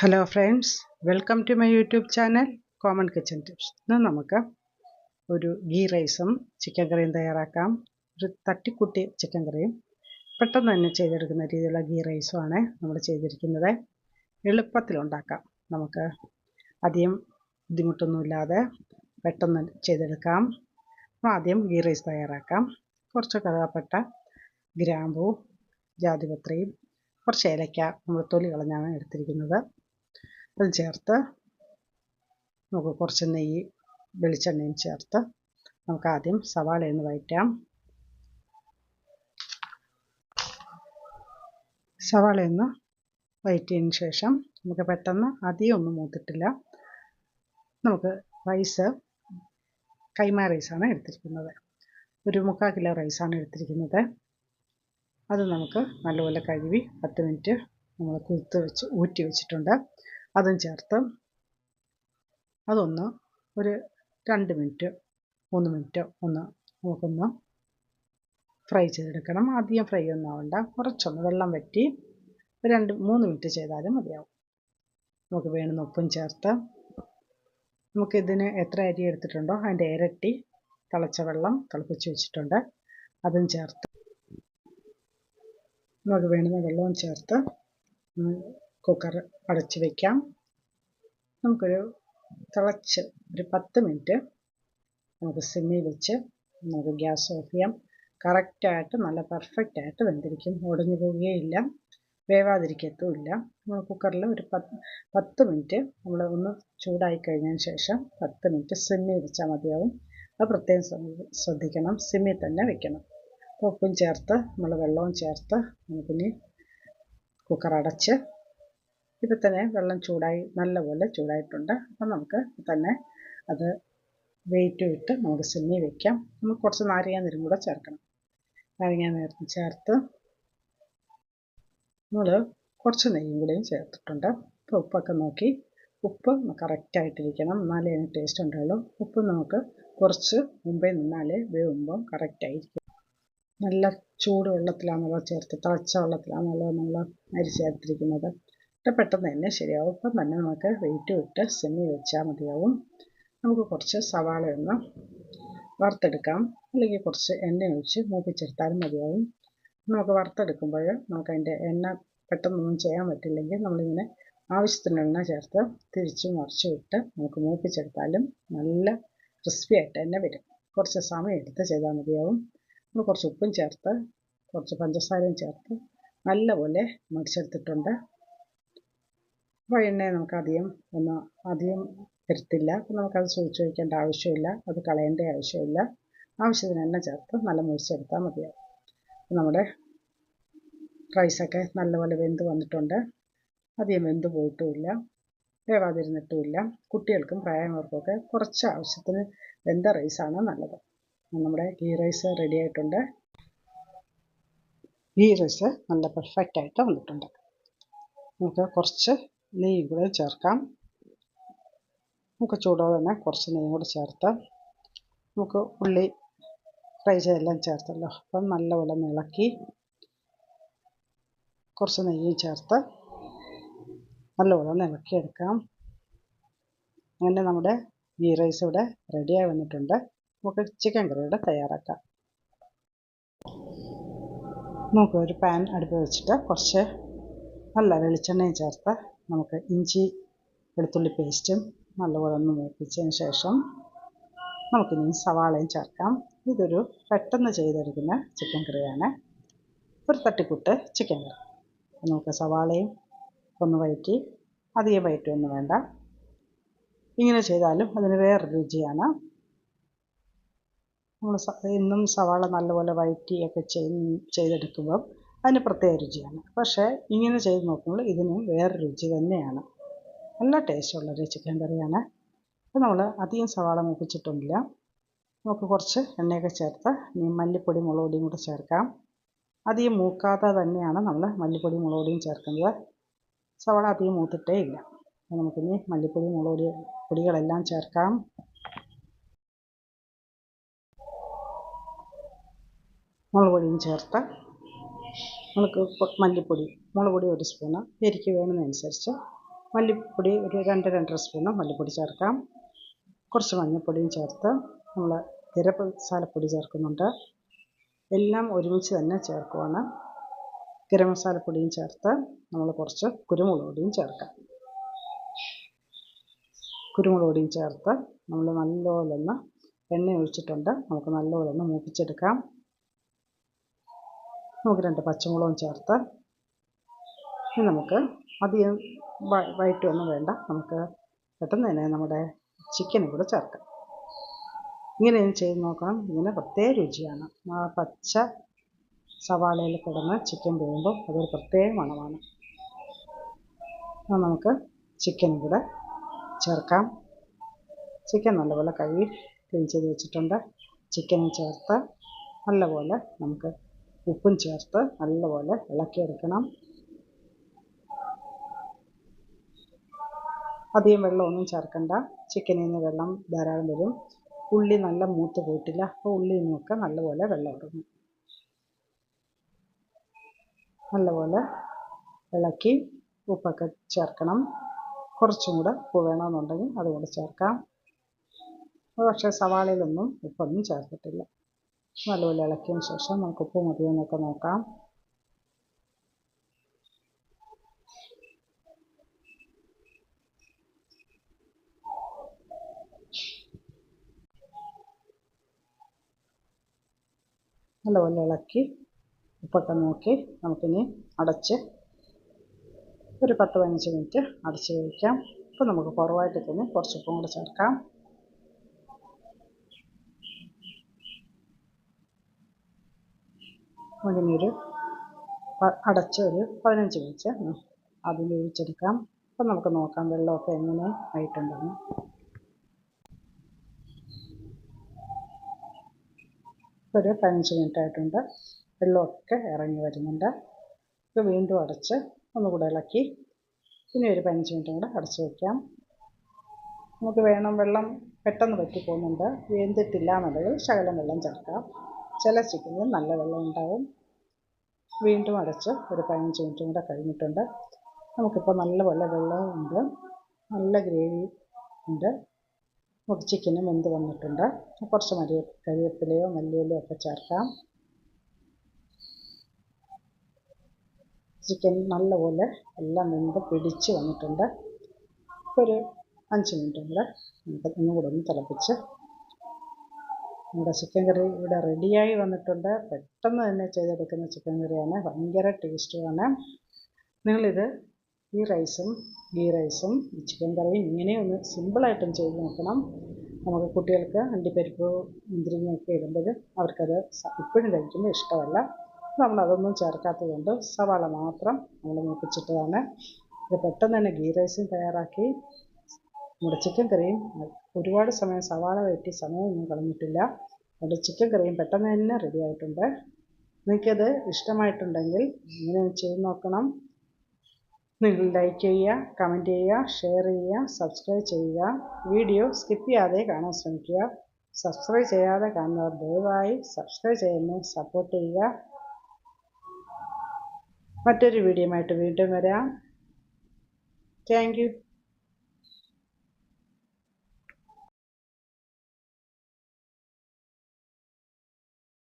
Hello friends welcome to my YouTube channel common kitchen tips ഇന്ന് നമുക്ക് ഒരു ഗീ റൈസും ചിക്കൻ കറിയും തയ്യാറാക്കാം. ഒരു തട്ടിക്കുട്ടി ചിക്കൻ കറിയും പെട്ടെന്ന് തന്നെ ചെയ്തെടുക്കുന്ന രീതിയിലുള്ള ഗീ റൈസുമാണ് നമ്മൾ ചെയ്തിരിക്കുന്നത്. എളുപ്പത്തിലുണ്ടാക്കാം നമുക്ക് അധികം ബുദ്ധിമുട്ടൊന്നുമില്ലാതെ പെട്ടെന്ന് ചെയ്തെടുക്കാം. ആദ്യം ഗീ റൈസ് തയ്യാറാക്കാം. കുറച്ച് കഥാപ്പെട്ട ഗ്രാമ്പൂ ജാതിപത്രിയും കുറച്ച് ഏലക്ക നമ്മൾ തൊലി കളഞ്ഞാണ് എടുത്തിരിക്കുന്നത്. അത് ചേർത്ത് നമുക്ക് കുറച്ച് നെയ്യ് വെളിച്ചെണ്ണയും ചേർത്ത് നമുക്ക് ആദ്യം സവാള ഒന്ന് വഴറ്റാം. സവാള ഒന്ന് വഴറ്റിയതിന് ശേഷം നമുക്ക് പെട്ടെന്ന് അധികം ഒന്നും മൂത്തിട്ടില്ല. നമുക്ക് റൈസ് കൈമ റൈസാണ് എടുത്തിരിക്കുന്നത്. ഒരു മുക്കാൽ കിലോ റൈസാണ് എടുത്തിരിക്കുന്നത്. അത് നമുക്ക് നല്ലപോലെ കഴുകി പത്ത് മിനിറ്റ് നമ്മൾ കുതിർത്ത് വെച്ച് ഊറ്റി വെച്ചിട്ടുണ്ട്. അതും ചേർത്ത് അതൊന്ന് ഒരു രണ്ട് മിനിറ്റ് മൂന്ന് മിനിറ്റ് ഒന്ന് നമുക്കൊന്ന് ഫ്രൈ ചെയ്തെടുക്കണം. അധികം ഫ്രൈ ഒന്നും ആവണ്ട. കുറച്ചൊന്ന് വെള്ളം വറ്റി രണ്ട് മൂന്ന് മിനിറ്റ് ചെയ്താലും മതിയാവും. നമുക്ക് വേണമെന്ന് ഉപ്പും ചേർത്ത് നമുക്കിതിന് എത്ര അരി എടുത്തിട്ടുണ്ടോ? അതിന്റെ ഇരട്ടി തിളച്ച വെള്ളം തിളപ്പിച്ച് വെച്ചിട്ടുണ്ട്. അതും ചേർത്ത് നമുക്ക് വേണ്ടുന്ന വെള്ളവും ചേർത്ത് കുക്കർ അടച്ച് വയ്ക്കാം നമുക്കൊരു തിളച്ച് ഒരു പത്ത് മിനിറ്റ് നമുക്ക് സിമ്മി വെച്ച് നമുക്ക് ഗ്യാസ് ഓഫ് ചെയ്യാം. കറക്റ്റായിട്ട് നല്ല പെർഫെക്റ്റ് ആയിട്ട് വെന്തിരിക്കും. ഉടഞ്ഞു പോവുകയില്ല. വേവാതിരിക്കത്തുമില്ല നമ്മൾ കുക്കറിൽ ഒരു പത്ത് പത്ത് മിനിറ്റ് നമ്മൾ ഒന്ന് ചൂടായി കഴിഞ്ഞതിന് ശേഷം പത്ത് മിനിറ്റ് സിമ്മി വെച്ചാൽ മതിയാവും. അത് പ്രത്യേകം ശ്രദ്ധിക്കണം. സിമ്മി തന്നെ വെക്കണം. ഉപ്പും ചേർത്ത് നമ്മൾ വെള്ളവും ചേർത്ത് നമുക്കിനി കുക്കർ അടച്ച് ഇപ്പം തന്നെ വെള്ളം ചൂടായി നല്ലപോലെ ചൂടായിട്ടുണ്ട്. അപ്പം നമുക്ക് തന്നെ അത് വെയിറ്റ് ഇട്ട് നമുക്ക് സിമ്മി വെക്കാം. നമുക്ക് കുറച്ച് നാരങ്ങ നീരും കൂടെ ചേർക്കണം. നാരങ്ങ നീരും ചേർത്ത് നമ്മൾ കുറച്ച് നെയ്യും കൂടെയും ചേർത്തിട്ടുണ്ട്. ഇപ്പോൾ ഉപ്പൊക്കെ നോക്കി. ഉപ്പ് കറക്റ്റായിട്ടിരിക്കണം എന്നാലേ അതിന് ടേസ്റ്റ് ഉണ്ടാവുള്ളൂ. ഉപ്പ് നമുക്ക് കുറച്ച് മുമ്പേ നിന്നാലേ വേവുമ്പം കറക്റ്റായിരിക്കും നല്ല ചൂട് വെള്ളത്തിലാണല്ലോ ചേർത്ത് തിളച്ച വെള്ളത്തിലാണല്ലോ നമ്മൾ അരി ചേർത്തിരിക്കുന്നത്. പെട്ടെന്ന് തന്നെ ശരിയാവും. ഇപ്പം തന്നെ നമുക്ക് വെയിറ്റ് ഇട്ട് സെമി വെച്ചാൽ മതിയാവും. നമുക്ക് കുറച്ച് സവാള ഒന്ന് വറുത്തെടുക്കാം. അല്ലെങ്കിൽ കുറച്ച് എണ്ണ ഒഴിച്ച് മൂപ്പിച്ചെടുത്താലും മതിയാവും. നമുക്ക് വറുത്തെടുക്കുമ്പോൾ നമുക്ക് അതിന്റെ എണ്ണ പെട്ടെന്നൊന്നും ചെയ്യാൻ പറ്റില്ലെങ്കിൽ നമ്മളിങ്ങനെ ആവശ്യത്തിന് എണ്ണ ചേർത്ത് തിരിച്ച് മറിച്ച് ഇട്ട് നമുക്ക് മൂപ്പിച്ചെടുത്താലും നല്ല ക്രിസ്പി ആയിട്ട് തന്നെ വരും. കുറച്ച് സമയം എടുത്ത് ചെയ്താൽ മതിയാവും. നമ്മൾ കുറച്ച് ഉപ്പും ചേർത്ത് കുറച്ച് പഞ്ചസാരയും ചേർത്ത് നല്ലപോലെ മറിച്ചെടുത്തിട്ടുണ്ട്. അപ്പോൾ എണ്ണയെ നമുക്ക് അധികം ഒന്ന് അധികം വരുത്തില്ല അപ്പം നമുക്കത് സൂക്ഷിച്ച് വയ്ക്കേണ്ട ആവശ്യമില്ല. അത് കളയേണ്ട ആവശ്യമില്ല. ആവശ്യത്തിന് എണ്ണ ചേർത്ത് നല്ല മുഴിച്ചെടുത്താൽ മതിയാവും. നമ്മുടെ റൈസൊക്കെ നല്ലപോലെ വെന്ത് വന്നിട്ടുണ്ട്. അധികം വെന്ത് പോയിട്ടുമില്ല. വേവാതിരുന്നിട്ടുമില്ല. കുട്ടികൾക്കും പ്രായമായവർക്കൊക്കെ കുറച്ച് ആവശ്യത്തിന് വെന്ത റൈസാണ് നല്ലത്. നമ്മുടെ ഗീ റൈസ് റെഡി ആയിട്ടുണ്ട്. ഗീ റൈസ് നല്ല പെർഫെക്റ്റ് ആയിട്ട് വന്നിട്ടുണ്ട്. നമുക്ക് കുറച്ച് നെയ്യ് കൂടെ ചേർക്കാം. നമുക്ക് ചൂടോടെ തന്നെ കുറച്ച് നെയ്യും കൂടെ ചേർത്ത് നമുക്ക് ഉള്ളി ഫ്രൈ ചെയ്തെല്ലാം ചേർത്തല്ലോ. അപ്പം നല്ലപോലെ ഇളക്കി കുറച്ച് നെയ്യും ചേർത്ത് നല്ലപോലെ ഇളക്കിയെടുക്കാം. അങ്ങനെ നമ്മുടെ ഗീ റൈസ് ഇവിടെ റെഡിയായി വന്നിട്ടുണ്ട്. നമുക്ക് ചിക്കൻ കറിയുടെ തയ്യാറാക്കാം. നമുക്ക് ഒരു പാൻ അടുപ്പ് വെച്ചിട്ട് കുറച്ച് നല്ല വെളിച്ചെണ്ണയും ചേർത്ത് നമുക്ക് ഇഞ്ചി വെളുത്തുള്ളി പേസ്റ്റും നല്ലപോലെ ഒന്ന് മൂപ്പിച്ചതിന് ശേഷം നമുക്കിനി സവാളയും ചേർക്കാം. ഇതൊരു പെട്ടെന്ന് ചെയ്തെടുക്കുന്ന ചിക്കൻ കറിയാണ് ഒരു തട്ടിക്കുട്ട് ചിക്കൻ കറി നമുക്ക് സവാളയും ഒന്ന് വഴറ്റി അധികം വയറ്റൊന്നും വേണ്ട. ഇങ്ങനെ ചെയ്താലും അതിന് വേറെ രുചിയാണ്. നമ്മൾ എന്നും സവാള നല്ലപോലെ വഴറ്റിയൊക്കെ ചെയ്ത് ചെയ്തെടുക്കുമ്പം അതിന് പ്രത്യേക രുചിയാണ്. പക്ഷേ ഇങ്ങനെ ചെയ്ത് നോക്കുമ്പോൾ ഇതിനും വേറെ രുചി തന്നെയാണ്. നല്ല ടേസ്റ്റുള്ളൊരു ചിക്കൻ കറിയാണ്. അപ്പോൾ നമ്മൾ അധികം സവാള മൂപ്പിച്ചിട്ടൊന്നുമില്ല. നമുക്ക് കുറച്ച് എണ്ണയൊക്കെ ചേർത്ത് ഇനി മല്ലിപ്പൊടി മുളക് പൊടിയും കൂടെ ചേർക്കാം. അധികം മൂക്കാതെ തന്നെയാണ് നമ്മൾ മല്ലിപ്പൊടി മുളക് പൊടിയും ചേർക്കുന്നത്. സവാള അധികം മൂത്തിട്ടേ ഇല്ല. നമുക്കിനി മല്ലിപ്പൊടി മുളക് പൊടി പൊടികളെല്ലാം ചേർക്കാം. മുളക് പൊടിയും ചേർത്ത് നമുക്ക് മല്ലിപ്പൊടി മുളക് പൊടി ഒരു സ്പൂണ് എരിക്ക് വേണമെന്നനുസരിച്ച് മല്ലിപ്പൊടി ഒരു രണ്ട് രണ്ടര സ്പൂണ് മല്ലിപ്പൊടി ചേർക്കാം. കുറച്ച് മഞ്ഞൾപ്പൊടിയും ചേർത്ത് നമ്മൾ ഗരം മസാലപ്പൊടി ചേർക്കുന്നുണ്ട്. എല്ലാം ഒരുമിച്ച് തന്നെ ചേർക്കുവാണ്. ഗരം മസാലപ്പൊടിയും ചേർത്ത് നമ്മൾ കുറച്ച് കുരുമുളക് പൊടിയും ചേർക്കാം. കുരുമുളക് പൊടിയും ചേർത്ത് നമ്മൾ നല്ലപോലെ ഒന്ന് എണ്ണ ഒഴിച്ചിട്ടുണ്ട്. നമുക്ക് നല്ലപോലെ ഒന്ന് മൂപ്പിച്ചെടുക്കാം. നമുക്ക് രണ്ട് പച്ചമുളകും ചേർത്ത് നമുക്ക് അധികം ഒന്നും വേണ്ട. നമുക്ക് പെട്ടെന്ന് തന്നെ നമ്മുടെ ചിക്കനും കൂടെ ചേർക്കാം. ഇങ്ങനെ ചെയ്ത് നോക്കണം. ഇങ്ങനെ പ്രത്യേക രുചിയാണ്. ആ പച്ച സവാളയിൽ കിടന്ന് ചിക്കൻ പോകുമ്പോൾ അതൊരു പ്രത്യേക മണമാണ്. നമുക്ക് ചിക്കനും കൂടെ ചേർക്കാം. ചിക്കൻ നല്ലപോലെ കഴുകി ക്ലീൻ ചെയ്ത് വെച്ചിട്ടുണ്ട്. ചിക്കനും ചേർത്ത് നല്ലപോലെ നമുക്ക് ഉപ്പും ചേർത്ത് നല്ലപോലെ ഇളക്കിയെടുക്കണം. അധികം വെള്ളമൊന്നും ചേർക്കണ്ട. ചിക്കനിൽ നിന്ന് വെള്ളം ധാരാളം വരും. ഉള്ളി നല്ല മൂത്ത് പോയിട്ടില്ല. അപ്പോൾ ഉള്ളിയിൽ നിന്നൊക്കെ നല്ലപോലെ വെള്ളം ഇറങ്ങും നല്ലപോലെ ഇളക്കി ഉപ്പൊക്കെ ചേർക്കണം. കുറച്ചും കൂടെ ഉപ്പ് വേണമെന്നുണ്ടെങ്കിൽ അതുകൂടെ ചേർക്കാം. പക്ഷേ സവാളയിലൊന്നും ഉപ്പൊന്നും ചേർത്തിട്ടില്ല. നല്ലപോലെ ഇളക്കിയതിന് ശേഷം നമുക്ക് ഉപ്പ് മതിയോ എന്നൊക്കെ നോക്കാം. നല്ലപോലെ ഇളക്കി ഉപ്പൊക്കെ നോക്കി നമുക്കിനി അടച്ച് ഒരു പത്ത് പതിനഞ്ച് മിനിറ്റ് അടച്ച് കഴിക്കാം ഇപ്പം നമുക്ക് കുറവായിട്ട് തന്നെ കുറച്ച് ഉപ്പും കൂടെ ചേർക്കാം. അതിനൊരു അടച്ച് ഒരു പതിനഞ്ച് മിനിറ്റ് അതിൽ വേവിച്ചെടുക്കാം അപ്പം നമുക്ക് നോക്കാം വെള്ളമൊക്കെ എങ്ങനെ ആയിട്ടുണ്ടെന്ന്. ഒരു പതിനഞ്ച് മിനിറ്റ് ആയിട്ടുണ്ട്. വെള്ളമൊക്കെ ഇറങ്ങി വരുന്നുണ്ട്. ഇത് വീണ്ടും അടച്ച് ഒന്നുകൂടെ ഇളക്കി. ഇനി ഒരു പതിനഞ്ച് മിനിറ്റ് കൂടെ അടച്ച് വയ്ക്കാം നമുക്ക് വേണം വെള്ളം പെട്ടെന്ന് വറ്റി പോകുന്നുണ്ട് വെന്തിട്ടില്ല എന്നുണ്ടെങ്കിൽ ശകലം വെള്ളം ചേർക്കാം. ചില ചിക്കനിൽ നല്ല വെള്ളം ഉണ്ടാവും. വീണ്ടും അടച്ച് ഒരു പതിനഞ്ച് മിനിറ്റും കൂടെ കഴിഞ്ഞിട്ടുണ്ട്. നമുക്കിപ്പോൾ നല്ലപോലെ വെള്ളമുണ്ട് നല്ല ഗ്രേവി ഉണ്ട്. നമുക്ക് ചിക്കനും വെന്ത് വന്നിട്ടുണ്ട്? കുറച്ച് മരി കരിവേപ്പിലയോ മല്ലിയിലയോ ഒക്കെ ചേർക്കാം. ചിക്കൻ നല്ലപോലെ എല്ലാം വെന്ത് പിടിച്ച് വന്നിട്ടുണ്ട്. ഒരു അഞ്ച് മിനിറ്റും കൂടെ നമുക്ക് ഒന്നുകൂടെ ഒന്ന് തിളപ്പിച്ച് നമ്മുടെ ചിക്കൻ കറി ഇവിടെ റെഡിയായി വന്നിട്ടുണ്ട്. പെട്ടെന്ന് തന്നെ ചെയ്തെടുക്കുന്ന ചിക്കൻ കറിയാണ്. ഭയങ്കര ടേസ്റ്റുമാണ്. നിങ്ങളിത് ഈ റൈസും ഗീ റൈസും ചിക്കൻ കറിയും ഇങ്ങനെ ഒന്ന് സിമ്പിളായിട്ടും ചെയ്ത് നോക്കണം. നമുക്ക് കുട്ടികൾക്ക് അണ്ടിപ്പരിപ്പ് മുന്തിരിങ്ങയൊക്കെ ഇടുമ്പോൾ അവർക്കത് ഇപ്പോഴും കഴിക്കുമ്പോൾ ഇഷ്ടമല്ല. നമ്മളതൊന്നും ചേർക്കാത്തത് കൊണ്ട് സവാള മാത്രം നമ്മൾ മൂപ്പിച്ചിട്ടതാണ്. ഇത് പെട്ടെന്ന് തന്നെ ഗീ റൈസും തയ്യാറാക്കി. നമ്മുടെ ചിക്കൻ കറിയും ഒരുപാട് സമയം സവാള വെട്ടി സമയമൊന്നും കളഞ്ഞിട്ടില്ല. എന്റെ ചിക്കൻ കറിയും പെട്ടെന്ന് തന്നെ റെഡി ആയിട്ടുണ്ട്. നിങ്ങൾക്കത് ഇഷ്ടമായിട്ടുണ്ടെങ്കിൽ ഇങ്ങനെ ചെയ്ത് നോക്കണം. നിങ്ങൾ ലൈക്ക് ചെയ്യുക കമന്റ് ചെയ്യുക ഷെയർ ചെയ്യുക സബ്സ്ക്രൈബ് ചെയ്യുക. വീഡിയോ സ്കിപ്പ് ചെയ്യാതെ കാണാൻ ശ്രമിക്കുക. സബ്സ്ക്രൈബ് ചെയ്യാതെ കാണുന്നവർ ദയവായി സബ്സ്ക്രൈബ് ചെയ്യുന്നു സപ്പോർട്ട് ചെയ്യുക. മറ്റൊരു വീഡിയോയുമായിട്ട് വീണ്ടും വരാം. താങ്ക്